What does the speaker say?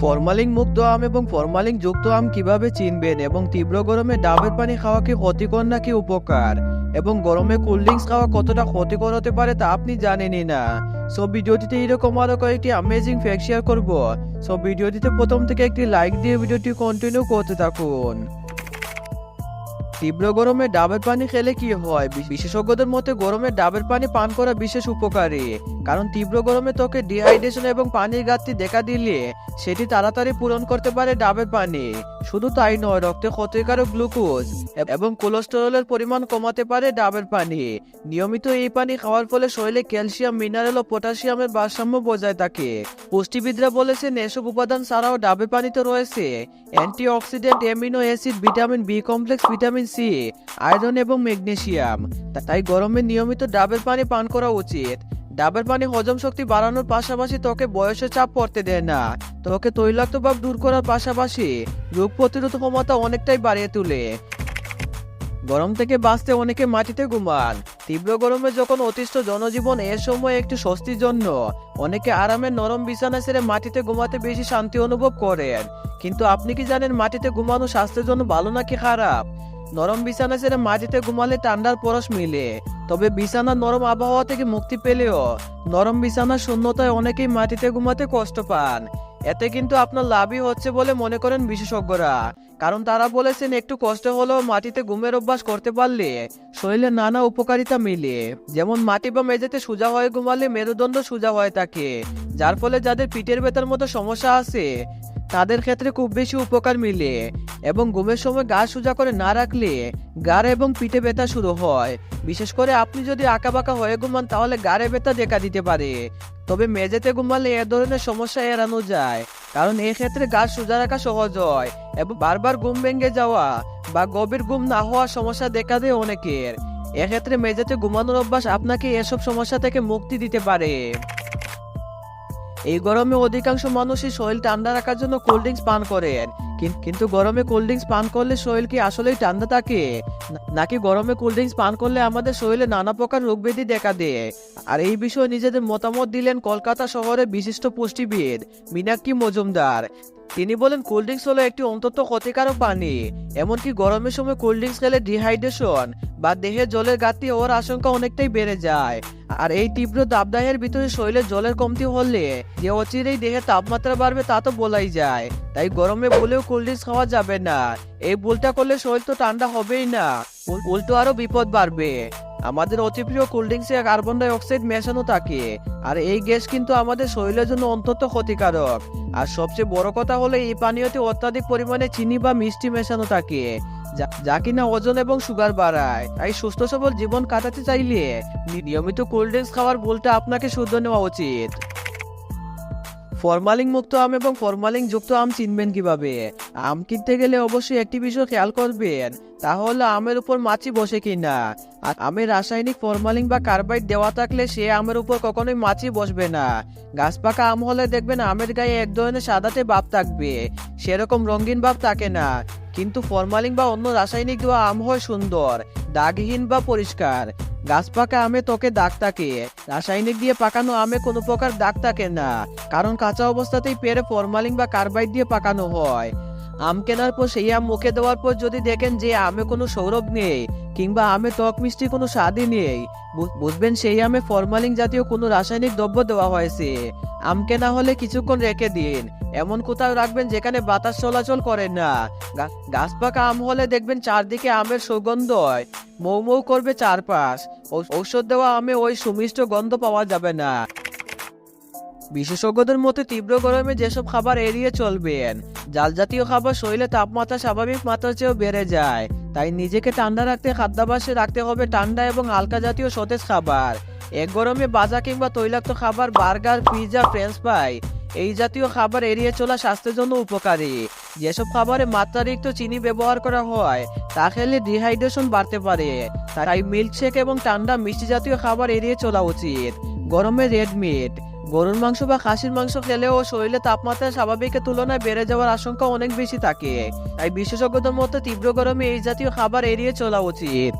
Formalin মুক্ত আম এবং formalin যুক্ত আম কীভাবে চিনবেন এবং তীব্র গরমে ডাবের পানি খাওয়া কি ক্ষতিকর নাকি উপকার? এবং গরমে কোল্ড ড্রিঙ্কস খাওয়া কতটা ক্ষতিকর হতে পারে তা আপনি জানেনই না। সো ভিডিওটিতে এরকম আরও কয়েকটি অ্যামেজিং ফ্যাক্ট শেয়ার করব। সো ভিডিওটিতে প্রথম থেকে একটি লাইক দিয়ে ভিডিওটি কন্টিনিউ করতে থাকুন। তীব্র গরমে ডাবের পানি খেলে কি হয়? বিশেষজ্ঞদের মতে, গরমে ডাবের পানি পান করা বিশেষ উপকারী। কারণ তীব্র গরমে ত্বকে ডিহাইড্রেশন এবং পানির ঘাটতি দেখা দিলে সেটি তাড়াতাড়ি পূরণ করতে পারে ডাবের পানি। শুধু তাই নয়, রক্তে ক্ষতিকারক গ্লুকোজ এবং কোলেস্টেরলের পরিমাণ কমাতে পারে ডাবের পানি। নিয়মিত এই পানি খাওয়ার ফলে শরীরে ক্যালসিয়াম, মিনারেল ও পটাশিয়ামের ভারসাম্য বজায় থাকে। পুষ্টিবিদরা বলেছেন, এসব উপাদান ছাড়াও ডাবের পানিতে রয়েছে antioxidant, amino acid, vitamin B complex, vitamin C iron এবং ম্যাগনেসিয়াম। তা- তাই গরমে নিয়মিত ডাবের পানি পান করা উচিত। ডাবের পানি হজম শক্তি বাড়ানোর পাশাপাশি ত্বকে বয়সের চাপ পড়তে দেয় না। ত্বকে তৈলাক্ত ভাব দূর করার পাশাপাশি রোগ প্রতিরোধ ক্ষমতা অনেকটাই বাড়িয়ে তোলে। গরম থেকে বাঁচতে অনেকে মাটিতে ঘুমান। তীব্র গরমে যখন অতিষ্ঠ জনজীবন এ সময় একটু স্বস্তির জন্য, অনেকে আরামের নরম বিছানা ছেড়ে মাটিতে ঘুমাতে বেশি শান্তি অনুভব করেন। কিন্তু আপনি কি জানেন মাটিতে ঘুমানো স্বাস্থ্যের জন্য ভালো নাকি খারাপ? নরম বিছানা ছেড়ে মাটিতে ঘুমালে ঠান্ডার পরশ মিলে। তবে বিছানার নরম আবহাওয়া থেকে মুক্তি পেলেও নরম বিছানার শূন্যতায় অনেকেই মাটিতে ঘুমাতে কষ্ট পান। এতে কিন্তু আপনার লাভই হচ্ছে বলে মনে করেন বিশেষজ্ঞরা। কারণ তারা বলেছেন, একটু কষ্ট হলেও মাটিতে ঘুমের অভ্যাস করতে পারলে শরীরে নানা উপকারিতা মিলে। যেমন মাটি বা মেঝেতে সোজা হয়ে ঘুমালে মেরুদণ্ড সোজা হয়ে থাকে, যার ফলে যাদের পিঠের ব্যথার মতো সমস্যা আছে তাদের ক্ষেত্রে খুব বেশি উপকার মিলে এবং ঘুমের সময় গা সোজা করে না রাখলে গাড় এবং পিঠে ব্যথা শুরু হয়। বিশেষ করে আপনি যদি আঁকাবাঁকা হয়ে ঘুমান, তাহলে গাড়ে ব্যথা দেখা দিতে পারে। তবে মেঝেতে ঘুমালে এ ধরনের সমস্যা এড়ানো যায়, কারণ এক্ষেত্রে গা সোজা রাখা সহজ হয় এবং বারবার ঘুম ভেঙে যাওয়া বা গভীর ঘুম না হওয়ার সমস্যা দেখা দেয় অনেকের। এক্ষেত্রে মেঝেতে ঘুমানোর অভ্যাস আপনাকে এসব সমস্যা থেকে মুক্তি দিতে পারে। এই গরমে অধিকাংশ মানুষই শরীর ঠান্ডা রাখার জন্য কোল্ড ড্রিঙ্কস পান করেন। কিন্তু গরমে কোল্ড ড্রিঙ্কস পান করলে শরীর কি আসলেই ঠান্ডা থাকে? নাকি গরমে কোল্ড ড্রিঙ্কস পান করলে আমাদের শরীরে নানা প্রকার রোগ ব্যাধি দেখা দেয়? আর এই বিষয়ে নিজেদের মতামত দিলেন কলকাতা শহরের বিশিষ্ট পুষ্টিবিদ মীনাক্ষী মজুমদার। তিনি বলেন কোল্ড ড্রিঙ্কস হলো একটি অন্তত ক্ষতিকারক পানি। এমনকি গরমের সময় কোল্ড ড্রিঙ্কস খেলে ডিহাইড্রেশন বা দেহে জলের ঘাটতি হওয়ার আশঙ্কা অনেকটাই বেড়ে যায়। আর এই তীব্র দাবদাহের ভিতরে শরীরে জলের কমতি হলে যে অচিরেই দেহে তাপমাত্রা বাড়বে তা তো বলাই যায়। তাই গরমে বলেও কোল্ড ড্রিঙ্কস খাওয়া যাবে না। এই ভুলটা করলে শরীর তো ঠান্ডা হবেই না। উল- উল্টো আরও বিপদ বাড়বে। আমাদের অতিপ্রিয় কোল্ড ড্রিঙ্কসে কার্বন ডাই অক্সাইড মেশানো থাকে। আর এই গ্যাস কিন্তু আমাদের শরীরের জন্য অন্তত ক্ষতিকারক। আর সবচেয়ে বড় কথা হলো এই পানীয়তে অত্যাধিক পরিমাণে চিনি বা মিষ্টি মেশানো থাকে, যা কিনা ওজন এবং সুগার বাড়ায়। তাই সুস্থ সবল জীবন কাটাতে চাইলে নিয়মিত কোল্ড ড্রিঙ্কস খাওয়ার বলতে আপনাকে শুদ্ধ নেওয়া উচিত। ফরমালিন মুক্ত আম এবং ফরমালিন যুক্ত আম চিনবেন কীভাবে? আম কিনতে গেলে অবশ্যই একটি বিষয় খেয়াল করবেন তাহলে আমের উপর মাছি বসে কিনা। আর আমে রাসায়নিক ফরমালিন বা কার্বাইড দেওয়া থাকলে সে আমের উপর কখনোই মাছি বসবে না। গাছ পাকা আম হলে দেখবেন আমের গায়ে এক ধরনের সাদাতে ভাব থাকবে, সেরকম রঙিন ভাব থাকে না। কিন্তু ফরমালিন বা অন্য রাসায়নিক দেওয়া আম হয় সুন্দর, দাগহীন বা পরিষ্কার। গাছ পাকা আমে ত্বকে দাগ থাকে রাসায়নিক দিয়ে পাকানো আমে কোনো প্রকার দাগ থাকে না, কারণ কাঁচা অবস্থাতেই পেরে ফরমালিন বা কার্বাইড দিয়ে পাকানো হয়। আম কেনার পর সেই আম মুখে দেওয়ার পর যদি দেখেন যে আমে কোনো সৌরভ নেই, কিংবা আমে টক মিষ্টি কোনো স্বাদই নেই বুঝবেন সেই আমে ফরমালিন জাতীয় কোনো রাসায়নিক দ্রব্য দেওয়া হয়েছে। আম কেনা হলে কিছুক্ষণ রেখে দিন। এমন কোথাও রাখবেন যেখানে বাতাস চলাচল করে না। গাছ পাকা আম হলে দেখবেন চারদিকে আমের সুগন্ধ মৌ মৌ করবে চারপাশ। ঔষধ দেওয়া আমে ওই সুমিষ্ট গন্ধ পাওয়া যাবে না। বিশেষজ্ঞদের মতে তীব্র গরমে যেসব খাবার এড়িয়ে চলবেন জাল জাতীয় খাবার শরীরে তাপমাত্রা স্বাভাবিক মাত্রার চেয়েও বেড়ে যায়। তাই নিজেকে ঠান্ডা রাখতে, খাদ্যাভ্যাসে রাখতে হবে ঠান্ডা এবং হালকা জাতীয় সতেজ খাবার। এক গরমে বাজা কিংবা তৈলাক্ত খাবার, বার্গার, পিৎজা, ফ্রেঞ্চ ফ্রাই এই জাতীয় খাবার এড়িয়ে চলা স্বাস্থ্যের জন্য উপকারী। যেসব খাবারে মাত্রাতিরিক্ত চিনি ব্যবহার করা হয়, তা খেলে ডিহাইড্রেশন বাড়তে পারে। তাই মিল্কশেক এবং ঠান্ডা মিষ্টি জাতীয় খাবার এড়িয়ে চলা উচিত। গরমে রেড মিট। গরুর মাংস বা খাসির মাংস খেলেও শরীরে তাপমাত্রা স্বাভাবিকের তুলনায় বেড়ে যাওয়ার আশঙ্কা অনেক বেশি থাকে। তাই বিশেষজ্ঞদের মতো তীব্র গরমে এই জাতীয় খাবার এড়িয়ে চলা উচিত।